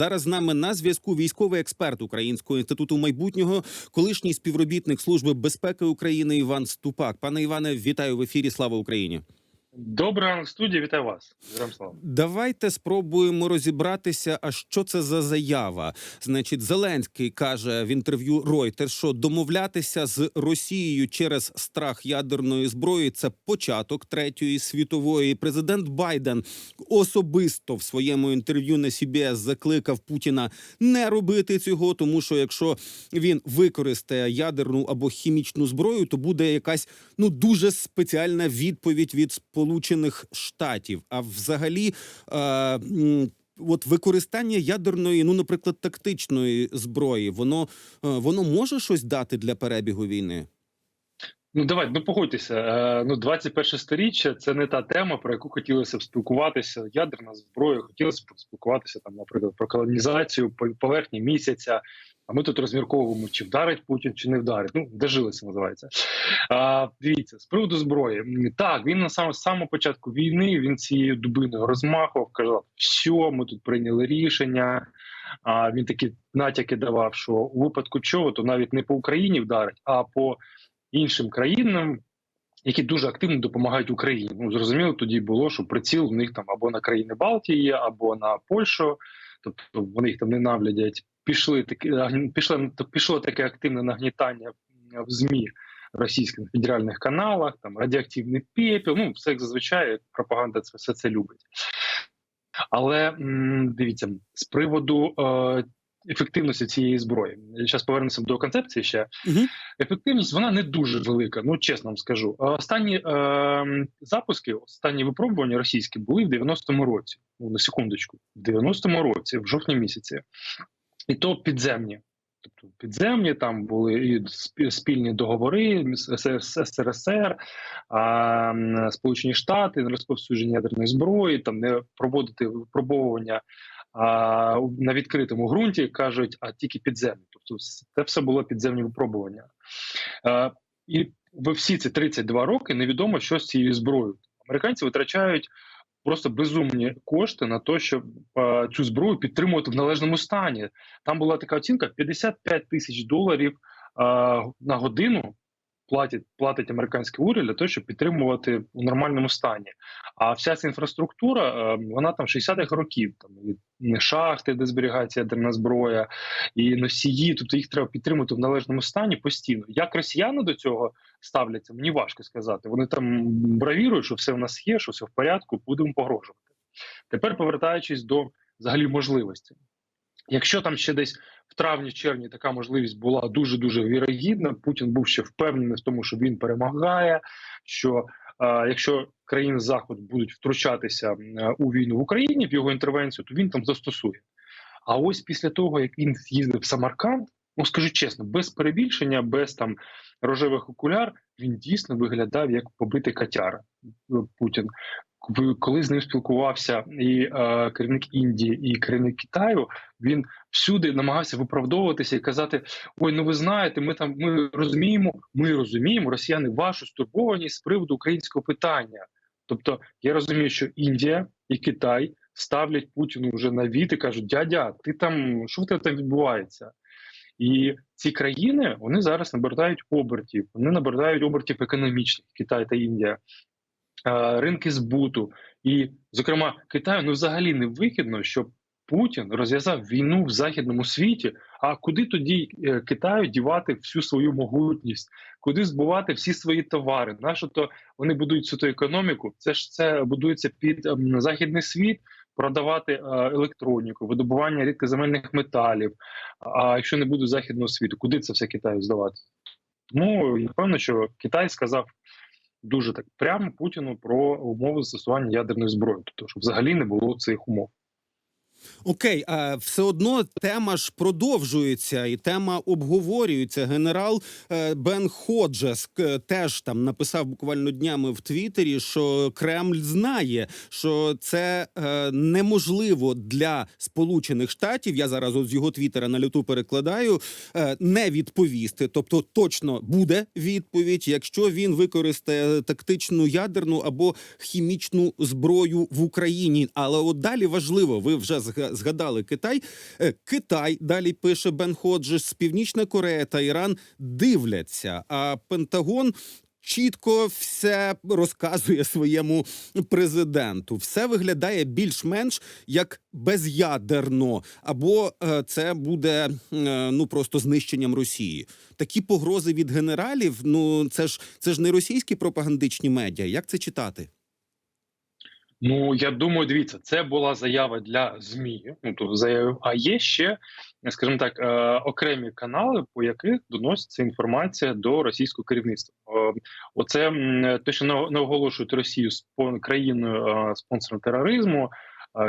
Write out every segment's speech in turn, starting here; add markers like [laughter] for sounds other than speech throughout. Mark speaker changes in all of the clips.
Speaker 1: Зараз з нами на зв'язку військовий експерт Українського інституту майбутнього, колишній співробітник служби безпеки України Іван Ступак. Пане Іване, вітаю в ефірі. Слава Україні!
Speaker 2: Ранку, студія, вітаю вас. Героям слава.
Speaker 1: Давайте спробуємо розібратися. А що це за заява? Значить, Зеленський каже в інтерв'ю Reuters, що домовлятися з Росією через страх ядерної зброї це початок третьої світової. Президент Байден особисто в своєму інтерв'ю на CBS закликав Путіна не робити цього, тому що якщо він використає ядерну або хімічну зброю, то буде якась ну дуже спеціальна відповідь від Сполучених Штатів. А взагалі, е, от використання ядерної, ну, наприклад, тактичної зброї, воно, е, воно може щось дати для перебігу війни?
Speaker 2: Ну давайте, ну погодьтеся. Е, ну, 21 сторіччя це не та тема, про яку хотілося б спілкуватися. Ядерна зброя, хотілося б спілкуватися там, наприклад, про колонізацію по- поверхні місяця. А ми тут розмірковуємо, чи вдарить Путін, чи не вдарить. Ну, дожилися, називається. А, дивіться, з приводу зброї. Так, він на з самого початку війни він цією дубиною розмахував, казав, що ми тут прийняли рішення. А він такі натяки давав, що у випадку чого, то навіть не по Україні вдарить, а по іншим країнам, які дуже активно допомагають Україні. Ну зрозуміло, тоді було, що приціл в них там або на країни Балтії, або на Польщу, тобто вони їх там ненавидять. Пішли такі пішло, пішло таке активне нагнітання в змі російських федеральних каналах, там радіоактивний пепел. Ну все як зазвичай пропаганда це все це любить. Але дивіться, з приводу е, ефективності цієї зброї, зараз повернемося до концепції ще.
Speaker 1: Угу.
Speaker 2: Ефективність вона не дуже велика. Ну чесно вам скажу. Останні е, запуски, останні випробування російські були в 90-му році. Ну на секундочку, в 90-му році, в жовтні місяці, і то підземні. Тобто підземні там були і спільні договори СРСР, а, Сполучені Штати на розповсюдження ядерної зброї, там не проводити випробовування а, на відкритому ґрунті, кажуть, а тільки підземні. Тобто, це все було підземні випробування. Е, і ви всі ці 32 роки невідомо, що з цією зброєю. Американці витрачають просто безумні кошти на те, щоб е, цю зброю підтримувати в належному стані. Там була така оцінка: 55 тисяч доларів е, на годину. Платить платить американський уряд для того, щоб підтримувати у нормальному стані. А вся ця інфраструктура, е, вона там 60-х років, там і шахти, де зберігається ядерна зброя, і носії, тобто їх треба підтримувати в належному стані постійно. Як росіяни до цього ставляться, мені важко сказати. Вони там бравірують, що все в нас є, що все в порядку, будемо погрожувати. Тепер повертаючись до взагалі можливості. Якщо там ще десь в травні-червні така можливість була дуже дуже вірогідна, Путін був ще впевнений в тому, що він перемагає. Що е, якщо країни Заходу будуть втручатися е, у війну в Україні в його інтервенцію, то він там застосує. А ось після того, як він з'їздив в Самарканд, ну скажу чесно, без перебільшення, без там рожевих окуляр, він дійсно виглядав як побитий котяра е, Путін. Коли з ним спілкувався і е, керівник Індії, і керівник Китаю, він всюди намагався виправдовуватися і казати: Ой, ну ви знаєте, ми там ми розуміємо, ми розуміємо, росіяни, вашу стурбованість з приводу українського питання. Тобто, я розумію, що Індія і Китай ставлять Путіну вже на від і кажуть: дядя, ти там що в тебе там відбувається? І ці країни вони зараз набирають обертів, вони набирають обертів економічних Китай та Індія, ринки збуту. І, зокрема, Китаю ну взагалі не вигідно, щоб Путін розв'язав війну в західному світі. А куди тоді е, Китаю дівати всю свою могутність, куди збувати всі свої товари? Нащо то вони будують цю економіку? Це ж це будується під ем, західний світ. Продавати е, електроніку, видобування рідкоземельних металів. А якщо не буде західного світу, куди це все Китаю здавати? Тому напевно, що Китай сказав дуже так прямо Путіну про умови застосування ядерної зброї, тобто щоб взагалі не було цих умов.
Speaker 1: Окей, а все одно тема ж продовжується, і тема обговорюється. Генерал е, Бен Ходжес теж там написав буквально днями в Твіттері, що Кремль знає, що це е, неможливо для Сполучених Штатів. Я зараз от з його твіттера на люту перекладаю, е, не відповісти. Тобто, точно буде відповідь, якщо він використає тактичну ядерну або хімічну зброю в Україні. Але от далі важливо, ви вже згадали зга- згадали Китай. Е, Китай далі пише Бен Ходжес, Північна Корея та Іран дивляться. А Пентагон. Чітко все розказує своєму президенту. Все виглядає більш-менш як безядерно, або е, це буде е, ну просто знищенням Росії. Такі погрози від генералів. Ну це ж це ж не російські пропагандичні медіа. Як це читати?
Speaker 2: Ну я думаю, дивіться, це була заява для змі. Ну то заявив. А є ще, скажімо так, е, окремі канали, по яких доноситься інформація до російського керівництва. Е, оце те, що на- наголошують Росію країною е, спонсором тероризму,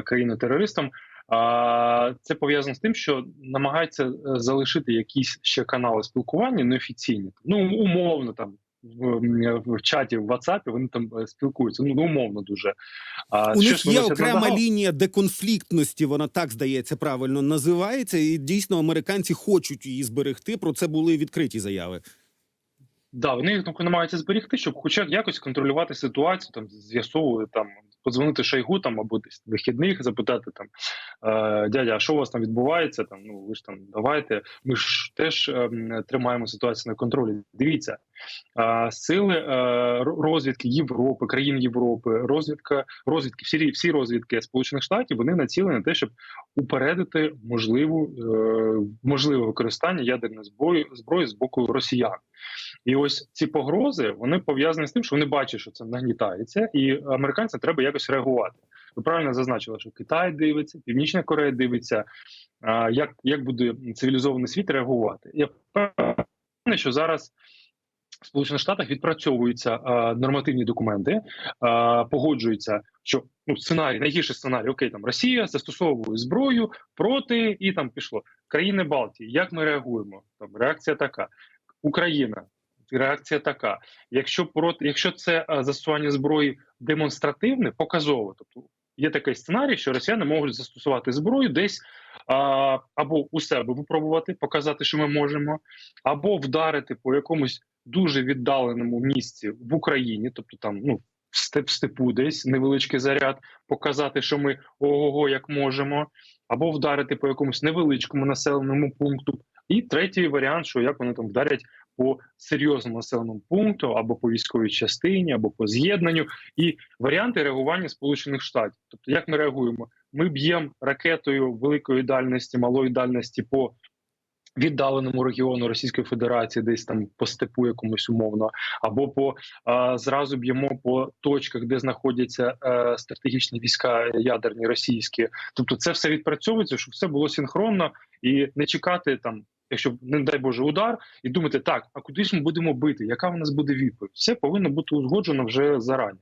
Speaker 2: країною терористом. А це пов'язано з тим, що намагаються е, залишити якісь ще канали спілкування неофіційні. Ну умовно там в, в чаті в WhatsApp вони там е, спілкуються. Ну умовно дуже. А
Speaker 1: У них є окрема
Speaker 2: загал?
Speaker 1: лінія деконфліктності. Вона так здається правильно називається, і дійсно американці хочуть її зберегти. Про це були відкриті заяви.
Speaker 2: Да, вони там намагаються зберегти, щоб хоча б якось контролювати ситуацію, там з'ясовувати там. Подзвонити Шойгу там або десь вихідних, запитати там е, дядя, а що у вас там відбувається? Там ну ви ж там давайте. Ми ж теж е, тримаємо ситуацію на контролі. Дивіться, е, сили розвідки Європи, країн Європи, розвідка, розвідки, всі всі розвідки Сполучених Штатів вони націлені на те, щоб упередити можливу можливе використання ядерної зброї зброї з боку росіян. І ось ці погрози вони пов'язані з тим, що вони бачать, що це нагнітається, і американцям треба якось реагувати. Ви правильно зазначили, що Китай дивиться, Північна Корея дивиться, як, як буде цивілізований світ реагувати. Я впевнений, що зараз. В Сполучених Штатах відпрацьовуються а, нормативні документи, а, погоджуються, що ну сценарій, найгірший сценарій, окей, там Росія застосовує зброю проти і там пішло країни Балтії. Як ми реагуємо? Там реакція така: Україна, реакція така. Якщо проти, якщо це а, застосування зброї демонстративне, показове, тобто є такий сценарій, що росіяни можуть застосувати зброю десь а, або у себе випробувати, показати, що ми можемо, або вдарити по якомусь дуже віддаленому місці в Україні, тобто там ну в степ степу, десь невеличкий заряд, показати, що ми ого, як можемо, або вдарити по якомусь невеличкому населеному пункту. І третій варіант, що як вони там вдарять по серйозному населеному пункту, або по військовій частині, або по з'єднанню, і варіанти реагування Сполучених Штатів. Тобто, як ми реагуємо? Ми б'ємо ракетою великої дальності, малої дальності по віддаленому регіону Російської Федерації, десь там по степу якомусь умовно, або по а, зразу б'ємо по точках, де знаходяться е, стратегічні війська ядерні російські. Тобто, це все відпрацьовується, щоб все було синхронно і не чекати там. Якщо не дай Боже удар, і думати, так, а куди ж ми будемо бити? Яка в нас буде відповідь? Все повинно бути узгоджено вже зарані.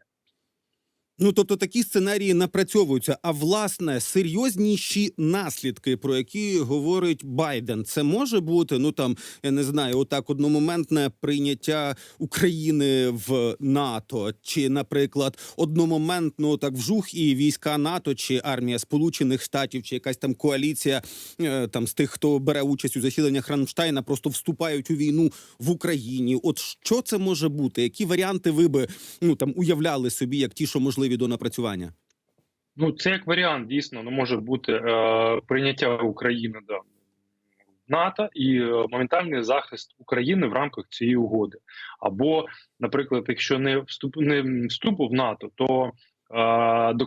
Speaker 1: Ну тобто такі сценарії напрацьовуються. А власне серйозніші наслідки, про які говорить Байден, це може бути ну там я не знаю, отак одномоментне прийняття України в НАТО, чи, наприклад, одномоментно так вжух і війська НАТО, чи армія Сполучених Штатів, чи якась там коаліція е, там з тих, хто бере участь у засіданнях Рамштайна, просто вступають у війну в Україні. От що це може бути? Які варіанти ви би ну там уявляли собі, як ті, що можливі до напрацювання?
Speaker 2: Ну, це як варіант, дійсно, ну, може бути е, прийняття України до НАТО і е, моментальний захист України в рамках цієї угоди. Або, наприклад, якщо не вступ не вступу в НАТО, то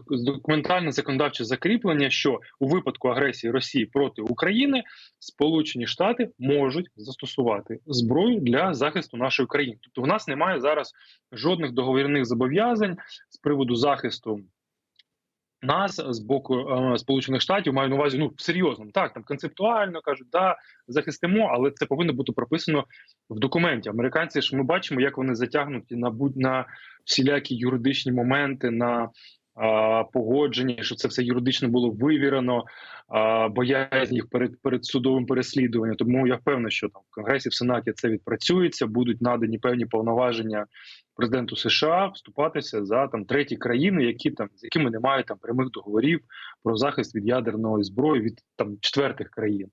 Speaker 2: документальне законодавче закріплення, що у випадку агресії Росії проти України Сполучені Штати можуть застосувати зброю для захисту нашої країни. Тобто, в нас немає зараз жодних договірних зобов'язань з приводу захисту нас з боку е, Сполучених Штатів маю на увазі ну серйозно. Так там концептуально кажуть, да захистимо, але це повинно бути прописано в документі. Американці ж ми бачимо, як вони затягнуті на будь на всілякі юридичні моменти, на погодження, що це все юридично було вивірено, боязнь їх перед перед судовим переслідуванням. Тому я впевнений, що там в Конгресі в Сенаті це відпрацюється, будуть надані певні повноваження президенту США вступатися за там треті країни, які там з якими немає там прямих договорів про захист від ядерної зброї від там четвертих країн.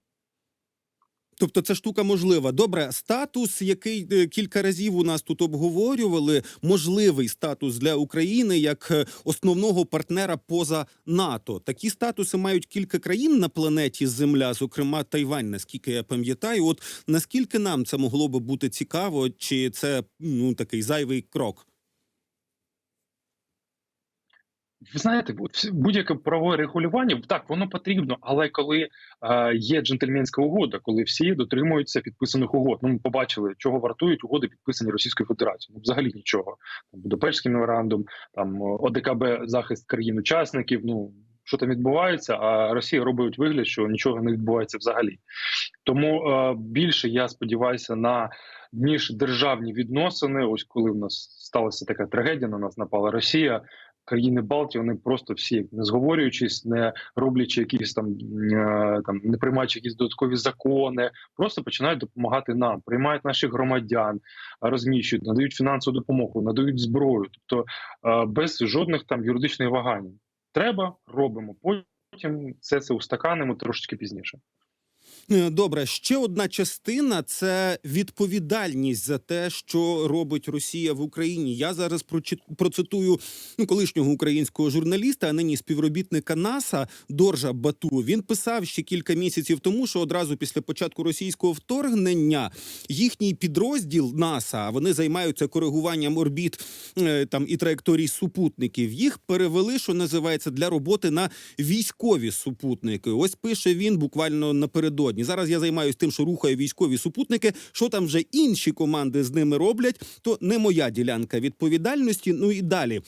Speaker 1: Тобто ця штука можлива. Добре, статус, який е, кілька разів у нас тут обговорювали, можливий статус для України як е, основного партнера поза НАТО. Такі статуси мають кілька країн на планеті Земля, зокрема Тайвань, наскільки я пам'ятаю. От наскільки нам це могло би бути цікаво, чи це ну такий зайвий крок?
Speaker 2: Ви знаєте, будь-яке правове регулювання так воно потрібно, але коли е, є джентльменська угода, коли всі дотримуються підписаних угод. Ну ми побачили, чого вартують угоди, підписані Російською Федерацією. Ну взагалі нічого. Там Будапештський меморандум, там ОДКБ захист країн-учасників. Ну що там відбувається? А Росія робить вигляд, що нічого не відбувається взагалі. Тому е, більше я сподіваюся на міждержавні відносини. Ось коли в нас сталася така трагедія, на нас напала Росія. Країни Балтії вони просто всі не зговорюючись, не роблячи якісь там е, там не приймаючи якісь додаткові закони, просто починають допомагати нам, приймають наших громадян, розміщують, надають фінансову допомогу, надають зброю, тобто е, без жодних там юридичних вагань. Треба, робимо. Потім все це устаканимо трошечки пізніше.
Speaker 1: Е, Добре, ще одна частина це відповідальність за те, що робить Росія в Україні. Я зараз процитую ну, колишнього українського журналіста, а нині співробітника НАСА Доржа Бату. Він писав ще кілька місяців тому, що одразу після початку російського вторгнення їхній підрозділ НАСА, вони займаються коригуванням орбіт е, там і траєкторій супутників. Їх перевели, що називається, для роботи на військові супутники. Ось пише він буквально напередодні. Зараз я займаюся тим, що рухаю військові супутники. Що там вже інші команди з ними роблять, то не моя ділянка відповідальності. Ну і далі.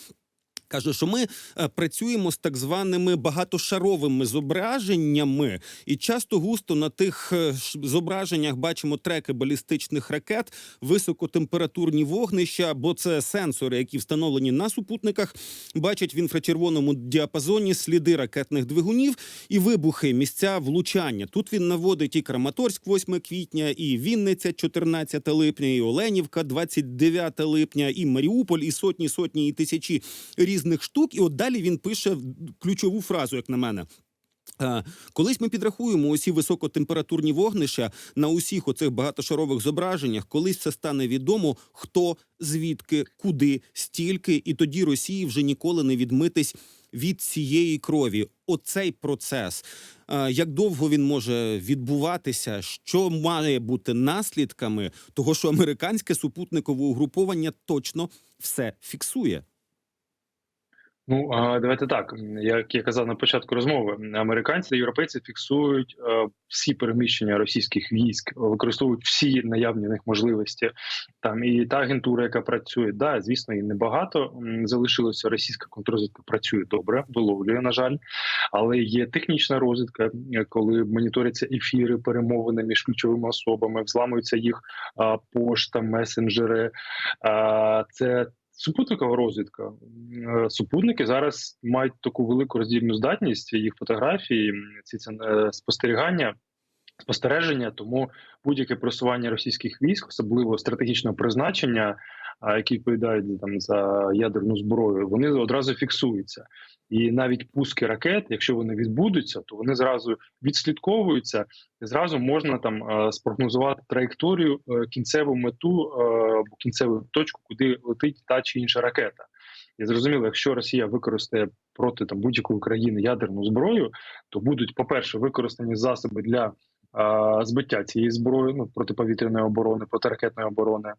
Speaker 1: Каже, що ми е, працюємо з так званими багатошаровими зображеннями, і часто густо на тих е, зображеннях бачимо треки балістичних ракет, високотемпературні вогнища, бо це сенсори, які встановлені на супутниках, бачать в інфрачервоному діапазоні сліди ракетних двигунів і вибухи, місця влучання. Тут він наводить і Краматорськ, 8 квітня, і Вінниця, 14 липня, і Оленівка, 29 липня, і Маріуполь, і сотні, сотні і тисячі різних штук. І от далі він пише ключову фразу, як на мене. Е, Колись ми підрахуємо усі високотемпературні вогнища на усіх оцих багатошарових зображеннях. Колись це стане відомо, хто, звідки, куди, стільки, і тоді Росії вже ніколи не відмитись від цієї крові. Оцей процес. е, Як довго він може відбуватися? Що має бути наслідками того, що американське супутникове угруповання точно все фіксує?
Speaker 2: Ну давайте так. Як я казав на початку розмови, американці та європейці фіксують е, всі переміщення російських військ, використовують всі наявні в них можливості. Там і та агентура, яка працює, да, звісно, і небагато залишилося. Російська контррозвідка працює добре, виловлює, на жаль, але є технічна розвідка, е, коли моніторяться ефіри, перемовини між ключовими особами, взламуються їх пошта, месенджери. Це Супутникова розвідка. Е, Супутники зараз мають таку велику роздільну здатність, їх фотографії, ці е, спостерігання, спостереження. Тому будь-яке просування російських військ, особливо стратегічного призначення, які відповідають там за ядерну зброю, вони одразу фіксуються. І навіть пуски ракет, якщо вони відбудуться, то вони зразу відслідковуються, і зразу можна там спрогнозувати траєкторію, е, кінцеву мету е, або кінцеву точку, куди летить та чи інша ракета. І зрозуміло, якщо Росія використає проти там будь-якої країни ядерну зброю, то будуть, по-перше, використані засоби для збиття цієї зброї, ну протиповітряної оборони, протиракетної оборони.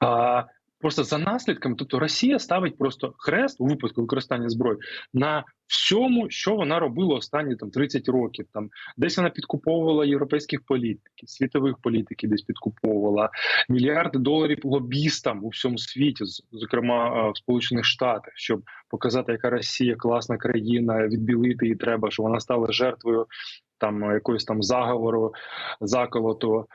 Speaker 2: А просто за наслідками, тобто Росія ставить просто хрест у випадку використання зброї на всьому, що вона робила останні там 30 років. Там десь вона підкуповувала європейських політиків, світових політиків, десь підкуповувала мільярди доларів лобістам у всьому світі, зокрема в Сполучених Штатах, щоб показати, яка Росія класна країна, відбілити її треба, що вона стала жертвою. Там е, якоїсь там заговору, заколоту,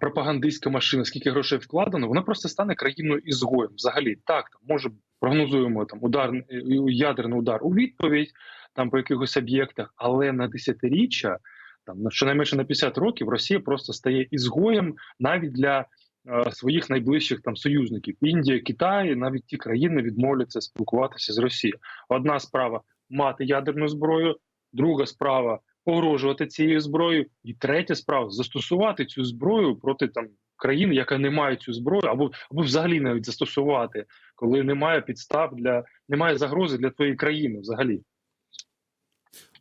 Speaker 2: пропагандистська машина, скільки грошей вкладено, вона просто стане країною ізгоєм. Взагалі, так там може прогнозуємо там удар е, ядерний удар у відповідь, там по якихось об'єктах, але на десятиріччя, там на щонайменше на 50 років, Росія просто стає ізгоєм навіть для е, своїх найближчих там союзників. Індія, Китай, навіть ті країни відмовляться спілкуватися з Росією. Одна справа мати ядерну зброю, друга справа погрожувати цією зброєю. І третя справа застосувати цю зброю проти там країн, яка не має цю зброю, або або взагалі навіть застосувати, коли немає підстав для немає загрози для твоєї країни взагалі.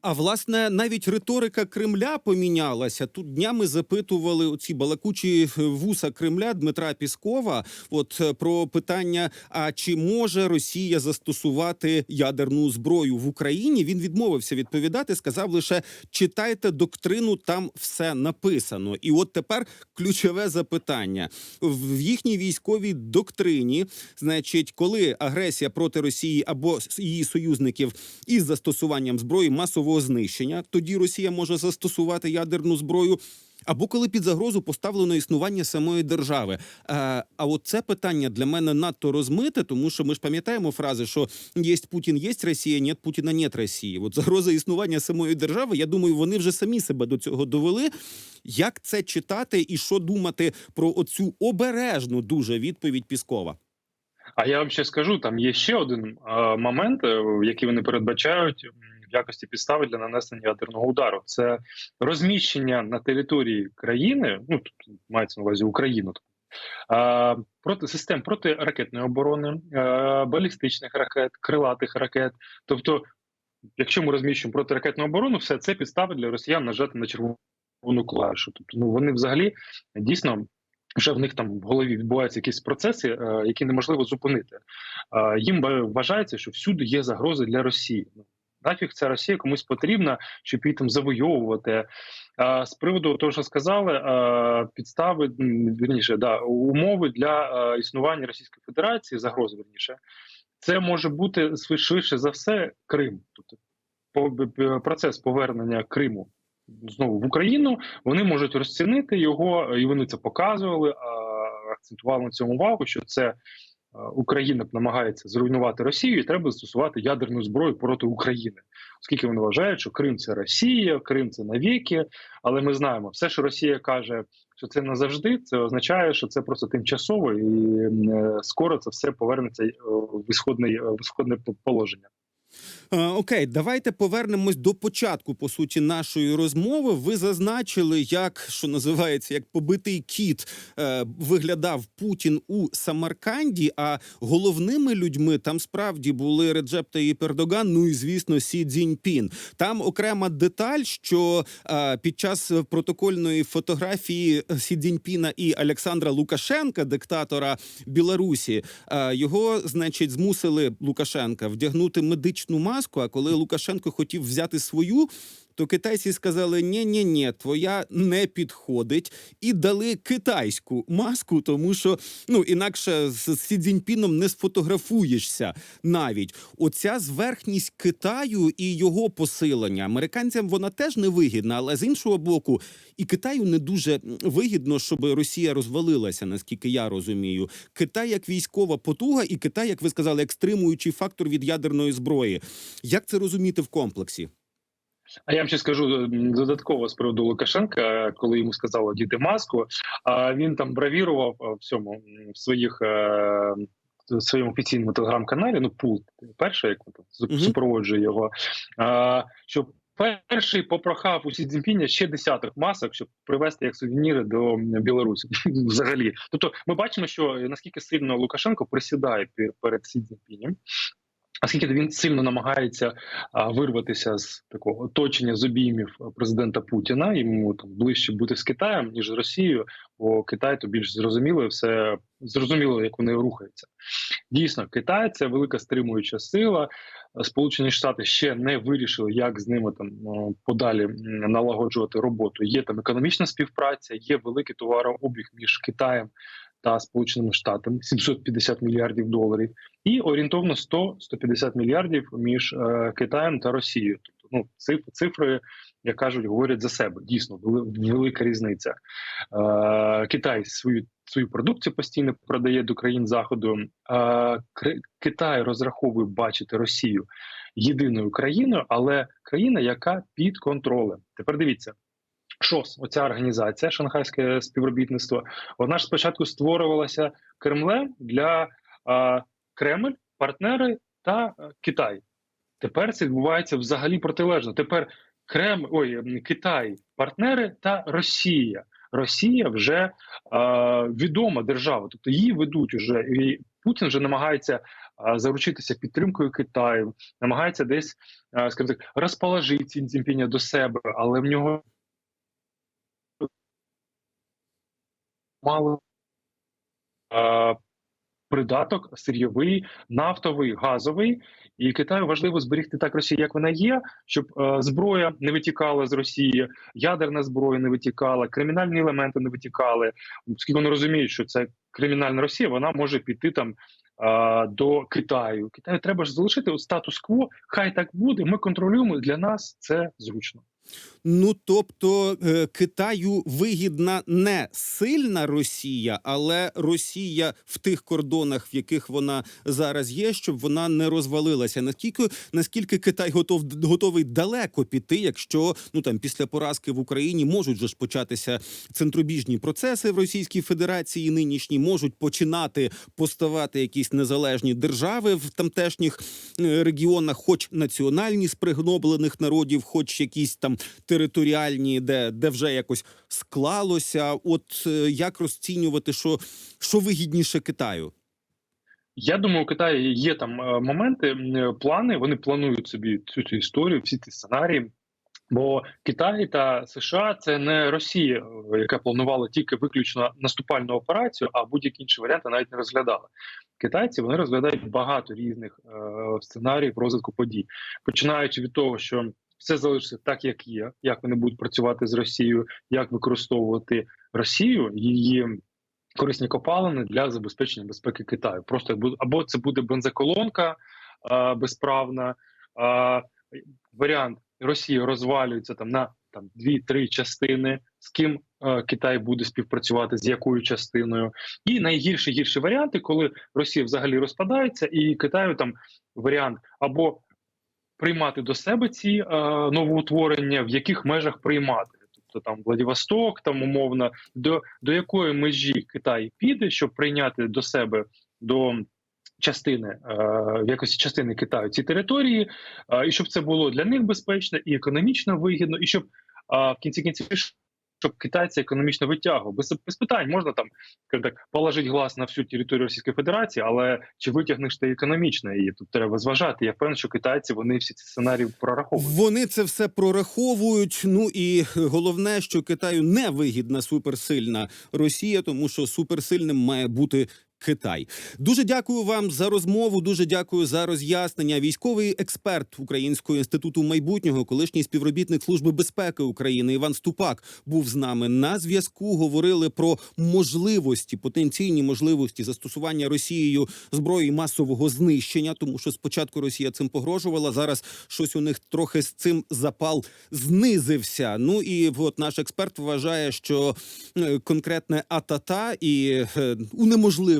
Speaker 1: А власне, навіть риторика Кремля помінялася. Тут днями запитували оці балакучі вуса Кремля Дмитра Піскова. От е, про питання: а чи може Росія застосувати ядерну зброю в Україні? Він відмовився відповідати. Сказав лише читайте доктрину, там все написано. І от тепер ключове запитання в їхній військовій доктрині. Значить, коли агресія проти Росії або її союзників із застосуванням зброї масового знищення, тоді Росія може застосувати ядерну зброю. Або коли під загрозу поставлено існування самої держави. Е, а от це питання для мене надто розмите, тому що ми ж пам'ятаємо фрази, що є Путін, є Росія, нет Путіна, нет Росії. От загроза існування самої держави. Я думаю, вони вже самі себе до цього довели. Як це читати і що думати про оцю обережну дуже відповідь Піскова?
Speaker 2: А я вам ще скажу: там є ще один е, момент, е, який вони передбачають в якості підстави для нанесення ядерного удару. Це розміщення на території країни, ну тут мається на увазі Україну. е, Проти систем протиракетної оборони, балістичних ракет, крилатих ракет. Тобто, якщо ми розміщуємо протиракетну оборону, все це підстави для росіян нажати на червону клавішу. Тобто, ну вони взагалі дійсно вже в них там в голові відбуваються якісь процеси, е, які неможливо зупинити. Їм вважається, що всюди є загрози для Росії. Нафіг ця Росія комусь потрібна, щоб її там завойовувати. А з приводу того, що сказали, підстави вірніше, да, умови для існування Російської Федерації, загрози вірніше, це може бути швидше за все Крим. Тобто процес повернення Криму знову в Україну. Вони можуть розцінити його, і вони це показували. Акцентували на цьому увагу, що це Україна намагається зруйнувати Росію, і треба застосувати ядерну зброю проти України, оскільки вони вважають, що Крим це Росія, Крим це навіки. Але ми знаємо, все, що Росія каже, що це назавжди, це означає, що це просто тимчасово, і е, скоро це все повернеться е, в ісходне, в ісходне положення.
Speaker 1: Е, Окей, давайте повернемось до початку по суті нашої розмови. Ви зазначили, як що називається, як побитий кіт е, виглядав Путін у Самарканді. А головними людьми там справді були Реджеп Таїп Ердоган, ну і звісно, Сі Цзіньпін. Там окрема деталь, що е, під час протокольної фотографії Сі Цзіньпіна і Олександра Лукашенка, диктатора Білорусі, його, значить, змусили Лукашенка вдягнути медичну маску. А коли Лукашенко хотів взяти свою. То китайці сказали: ні ні ні твоя не підходить, і дали китайську маску, тому що ну інакше з Сі Цзіньпіном не сфотографуєшся навіть. Оця зверхність Китаю і його посилення американцям вона теж не вигідна, але з іншого боку, і Китаю не дуже вигідно, щоб Росія розвалилася, наскільки я розумію. Китай як військова потуга, і Китай, як ви сказали, як стримуючий фактор від ядерної зброї. Як це розуміти в комплексі?
Speaker 2: А я вам ще скажу додатково з приводу Лукашенка, коли йому сказали діти маску, а він там бравірував в цьому в своїх. е, в своєму офіційному телеграм-каналі, ну пул перший, як там супроводжує його. Що перший попрохав у Сі Цзіньпіня ще десяток масок, щоб привезти як сувеніри до Білорусі. [laughs] Взагалі, тобто, ми бачимо, що наскільки сильно Лукашенко присідає перед Сі Цзіньпінем. Оскільки він сильно намагається вирватися з такого оточення з обіймів президента Путіна, йому там ближче бути з Китаєм ніж з Росією, бо Китай то більш зрозуміло, все зрозуміло, як вони рухаються. Дійсно, Китай це велика стримуюча сила. Сполучені Штати ще не вирішили, як з ними там е, подалі налагоджувати роботу. Є там економічна співпраця, є великий товарообіг між Китаєм та Сполученими Штатами 750 [laughs] мільярдів доларів, і орієнтовно 100-150 мільярдів між е, Китаєм та Росією. Тобто, ну цифри, як кажуть, говорять за себе. Дійсно, велика різниця. Е, Китай свою свою продукцію постійно продає до країн заходу. Е, Китай розраховує бачити Росію єдиною країною, але країна, яка під контролем. Тепер дивіться. ШОС, оця організація, Шанхайське співробітництво, вона ж спочатку створювалася Кремлем для е, Кремль, партнери та е, Китай. Тепер це відбувається взагалі протилежно. Тепер Кремль, ой, Китай, партнери та Росія. Росія вже е, відома держава, тобто її ведуть уже і Путін вже намагається е, заручитися підтримкою Китаю, намагається десь, е, скажімо так, розположити Сі Цзіньпіня до себе, але в нього мало е, придаток сирйовий, нафтовий, газовий. І Китаю важливо зберегти так Росію, як вона є, щоб е, зброя не витікала з Росії, ядерна зброя не витікала, кримінальні елементи не витікали. Оскільки вони розуміють, що це кримінальна Росія, вона може піти там. е, До Китаю Китаю треба ж залишити статус-кво. Хай так буде. Ми контролюємо. Для нас це зручно.
Speaker 1: Ну тобто е, Китаю вигідна не сильна Росія, але Росія в тих кордонах, в яких вона зараз є, щоб вона не розвалилася. Наскільки наскільки Китай готов готовий далеко піти, якщо ну там після поразки в Україні можуть же ж початися центробіжні процеси в Російській Федерації, нинішні можуть починати поставати якісь незалежні держави в тамтешніх е, регіонах, хоч національні з пригноблених народів, хоч якісь там територіальні, де, де вже якось склалося. От е, як розцінювати, що, що вигідніше Китаю?
Speaker 2: Я думаю, у Китаї є там е, моменти, е, плани. Вони планують собі цю цю історію, всі ці сценарії. Бо Китай та США це не Росія, яка планувала тільки виключно наступальну операцію, а будь-які інші варіанти навіть не розглядала. Китайці вони розглядають багато різних е, сценаріїв розвитку подій, починаючи від того, що все залишиться так, як є, як вони будуть працювати з Росією, як використовувати Росію, її корисні копалини для забезпечення безпеки Китаю. Просто або це буде бензоколонка е, безправна. Е, варіант Росії розвалюється там на там дві-три частини. З ким е, Китай буде співпрацювати, з якою частиною, і найгірші гірші варіанти, коли Росія взагалі розпадається, і Китаю там варіант або приймати до себе ці е, новоутворення, в яких межах приймати. Тобто там Владивосток, там умовно, до, до якої межі Китай піде, щоб прийняти до себе до частини е, в якості частини Китаю ці території, е, і щоб це було для них безпечно і економічно вигідно, і щоб е, в кінці кінців щоб китайці економічно витягував. Без, без питань можна там так положити глаз на всю територію Російської Федерації, але чи витягнеш ти економічно її? Тут треба зважати. Я впевнений, що китайці вони всі ці сценарії прораховують.
Speaker 1: Вони це все прораховують. Ну і головне, що Китаю не вигідна суперсильна Росія, тому що суперсильним має бути. Китай дуже дякую вам за розмову. Дуже дякую за роз'яснення. Військовий експерт Українського інституту майбутнього, колишній співробітник служби безпеки України Іван Ступак був з нами на зв'язку. Говорили про можливості, потенційні можливості застосування Росією зброї масового знищення, тому що спочатку Росія цим погрожувала. Зараз щось у них трохи з цим запал знизився. Ну і от наш експерт вважає, що е, конкретне атата і е,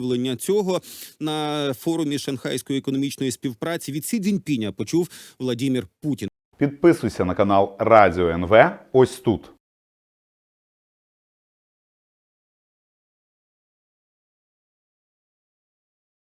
Speaker 1: унеможливлення цього на форумі Шанхайської економічної співпраці від Сі Цзіньпіня почув Владімір Путін.
Speaker 3: Підписуйся на канал Радіо НВ ось тут.